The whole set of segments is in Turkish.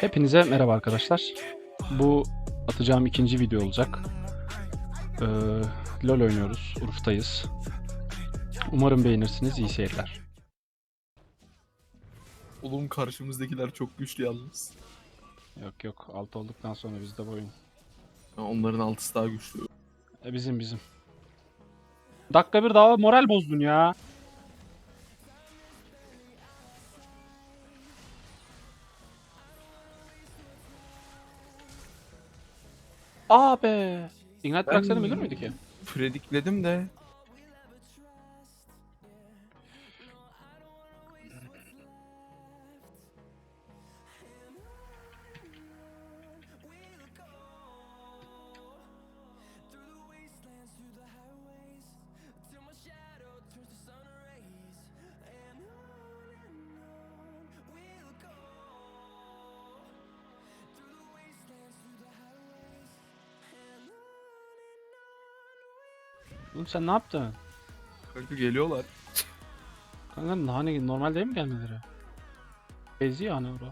Hepinize merhaba arkadaşlar. Bu atacağım ikinci video olacak. Ee, LoL oynuyoruz. Urf'tayız. Umarım beğenirsiniz. İyi seyirler. Oğlum karşımızdakiler çok güçlü yalnız. Yok yok. Alt olduktan sonra bizde bu oyun. Ya onların altısı daha güçlü. E bizim bizim. Dakika bir daha moral bozdun ya. Abi. Ignite bıraksana bilir miydi ki? Predikledim de. Oğlum sen ne yaptın? Kanka geliyorlar. Kanka hani normal değil mi gelmeleri? Bezi yani bro.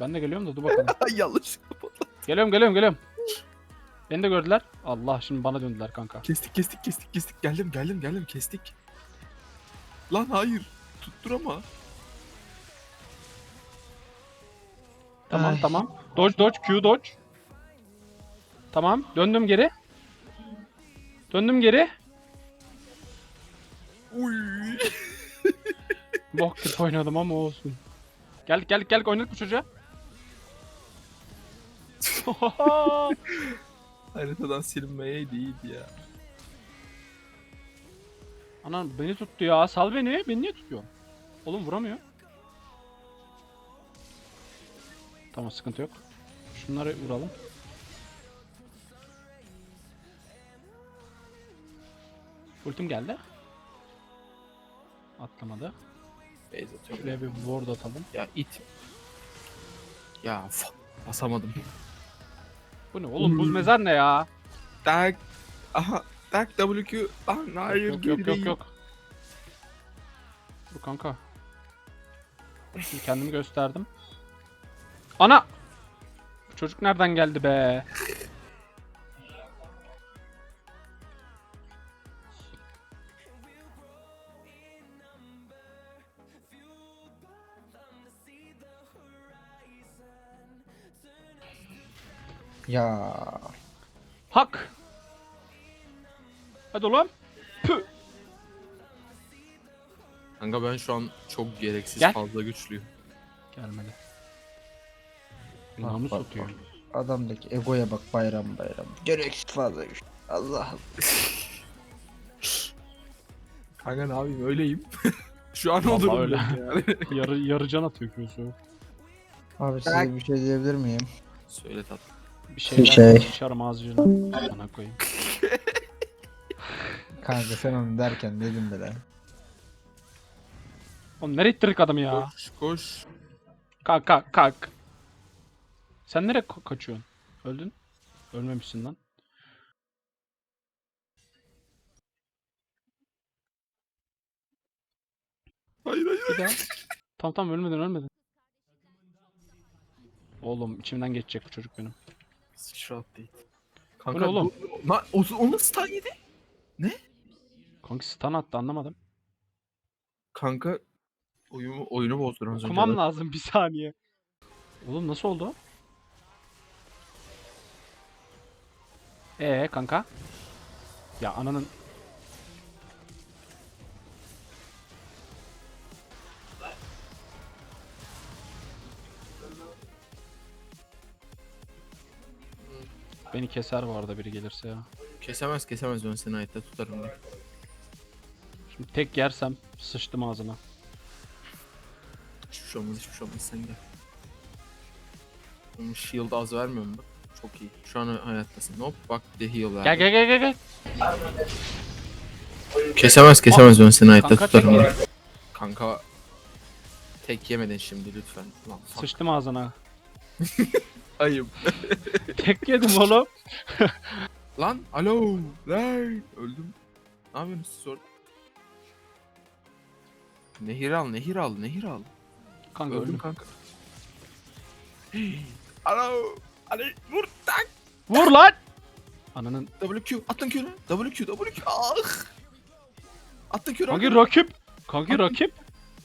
ben de geliyorum da dur bakalım. Ay yanlış. Geliyorum geliyorum geliyorum. Beni de gördüler. Allah şimdi bana döndüler kanka. Kestik kestik kestik kestik. Geldim geldim geldim kestik. Lan hayır. Tuttur ama. Tamam Ay. tamam. Dodge dodge Q dodge. Tamam döndüm geri. Döndüm geri. Uy. Bok gibi oynadım ama olsun. Gel gel gel oynadık bu çocuğa. Haritadan silinmeye değil ya. Anan beni tuttu ya. Sal beni. Beni niye tutuyorsun? Oğlum vuramıyor. Tamam sıkıntı yok. Şunları vuralım. Ultim geldi. Atlamadı. Beyz atıyorum. Şuraya bir ward atalım. Ya it. Ya fuck. Basamadım. Bu ne oğlum buz mezar ne ya? Tak. Aha. Tak WQ. Lan hayır yok yok yok geri. yok. Dur kanka. Şimdi kendimi gösterdim. Ana! Çocuk nereden geldi be? Ya Hak! Hadi oğlum. Pü! Kanka ben şu an çok gereksiz Gel. fazla güçlüyüm. Gelmedi. Namus bak, atıyor. adamdaki egoya bak bayram bayram. Gereksiz fazla güç. Allah Kanka ne yapayım öyleyim. şu an o Vallahi öyle. yani. Yarı, yarı can atıyor Q'su. Abi size bir şey diyebilir miyim? Söyle tatlım. Bir şeyler şey. sıçarım ağzına. Bana koyayım. Kanka sen onu derken dedim bile. Oğlum nereye ittirdik adamı ya? Koş koş. Kalk kalk kalk. Sen nereye ka- kaçıyorsun? Öldün? Ölmemişsin lan. Hayır hayır. Bir daha. tamam tamam ölmedin ölmedin. Oğlum içimden geçecek bu çocuk benim. Değil. Bu Kanka ne oğlum? bu- Na, o, o nasıl stun yedi? Kanka stun attı anlamadım. Kanka oyunu, oyunu bozdun az önce. Okumam lazım bir saniye. Oğlum nasıl oldu? Ee kanka? Ya ananın Beni keser bu arada biri gelirse ya. Kesemez kesemez ben seni hayatta tutarım ben. Şimdi tek yersem sıçtım ağzına. Hiçbir şey olmaz hiçbir şey olmaz sen gel. Onun shield az vermiyor mu? Çok iyi. Şu an hayattasın. Hop bak de heal verdi. Gel gel gel gel gel. Kesemez kesemez ben seni Kanka tutarım tek- ben. Kanka tek yemedin şimdi lütfen. Lan fuck. Sıçtım ağzına. Ayıp. Tek yedim oğlum. Lan alo. Lan öldüm. Ne yapıyorsunuz orada? Nehir al nehir al nehir al. Kanka Öldüm öldüm. kanka. Alo. Ali vur tak. Vur lan! Ananın. WQ attın Q'nu. WQ WQ. Ah. Attın Q'nu. Kanki rakip. Kanki rakip.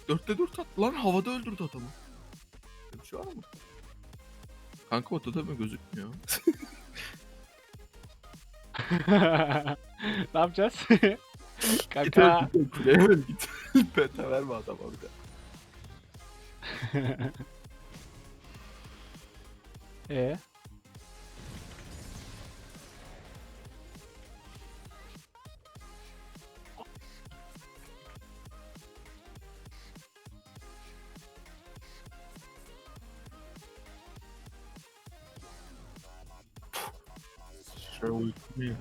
Dörtte dört at. Lan havada öldürdü adamı. Bir şey var mı? Kanka ortada mı gözükmüyor? ne yapacağız? Git Kanka. öl, git öl, git. Pete verme adama bir de. Ee? Şöyle.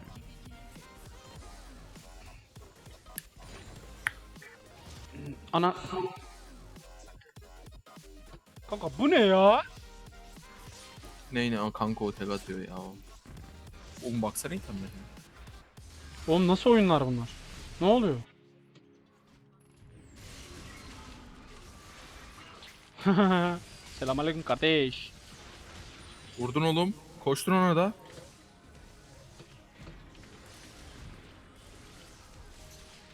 Ana. Kanka bu ne ya? Neyine ama kanka o tek atıyor ya. Oğlum baksana itemlerine. Oğlum nasıl oyunlar bunlar? Ne oluyor? Selamünaleyküm kardeş. Vurdun oğlum. Koştun ona da.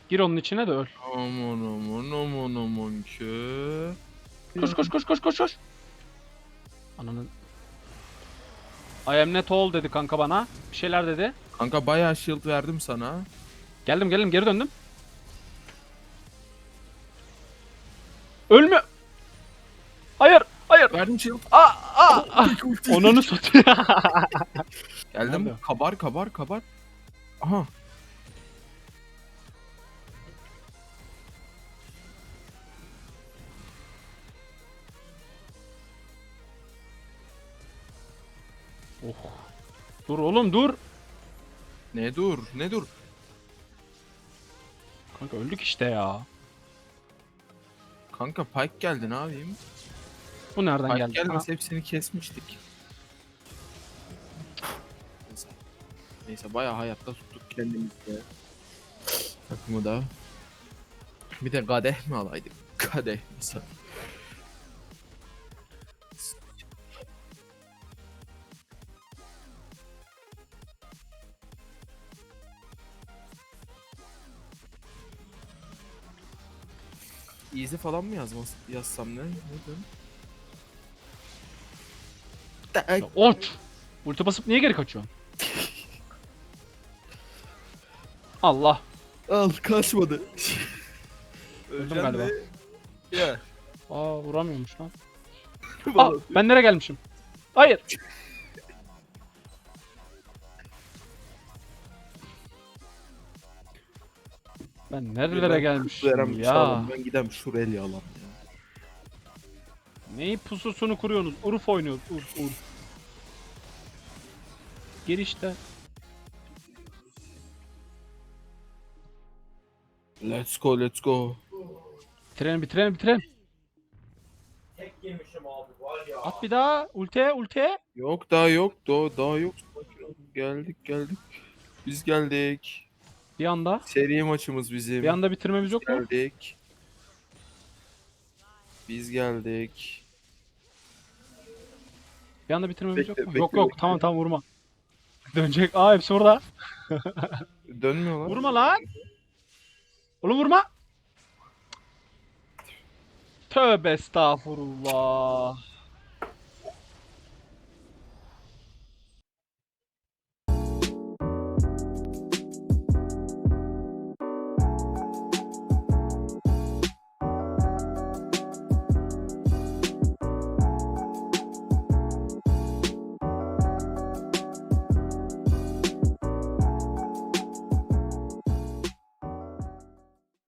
Gir onun içine de öl. Aman aman aman aman ki. Koş koş koş koş koş koş. Ananın. I am net all dedi kanka bana. Bir şeyler dedi. Kanka bayağı shield verdim sana. Geldim geldim geri döndüm. Ölme. Hayır hayır. Verdim shield. Aa, aa, aa. Onunu satıyor. Geldim. Nerede? Kabar kabar kabar. Aha. Dur oğlum dur. Ne dur ne dur. Kanka öldük işte ya. Kanka Pike geldi ne yapayım? Bu nereden Pike geldi? gelmese hepsini kesmiştik. Neyse. Neyse bayağı hayatta tuttuk kendimizi. Takımı da. Bir de kadeh mi alaydık? Kadeh mesela. Easy falan mı yazmaz, yazsam ne? Ne diyorsun? Ha, Oç. Ulti basıp niye geri kaçıyorsun? Allah. Al kaçmadı. Öldüm galiba. Ya. Aa vuramıyormuş lan. Aa, ben nereye gelmişim? Hayır. Ben nerelere gelmişim ya? Ben gidem şuraya alam ya. Neyi pususunu kuruyorsunuz? Urf oynuyoruz. Urf urf. Gir işte. Let's go let's go. Bitirelim bitirelim bitirelim. Tek yemişim abi var ya. At bir daha. Ulte ulte. Yok daha yok daha, daha yok. Geldik geldik. Biz geldik. Bir anda. Seri maçımız bizim. Bir anda bitirmemiz yok mu? geldik. Biz geldik. Bir anda bitirmemiz yok Bekle, mu? bekle, yok yok bekle. tamam tamam vurma. Dönecek. Aa hepsi orada. Dönmüyorlar. Vurma lan. Oğlum vurma. Tövbe estağfurullah.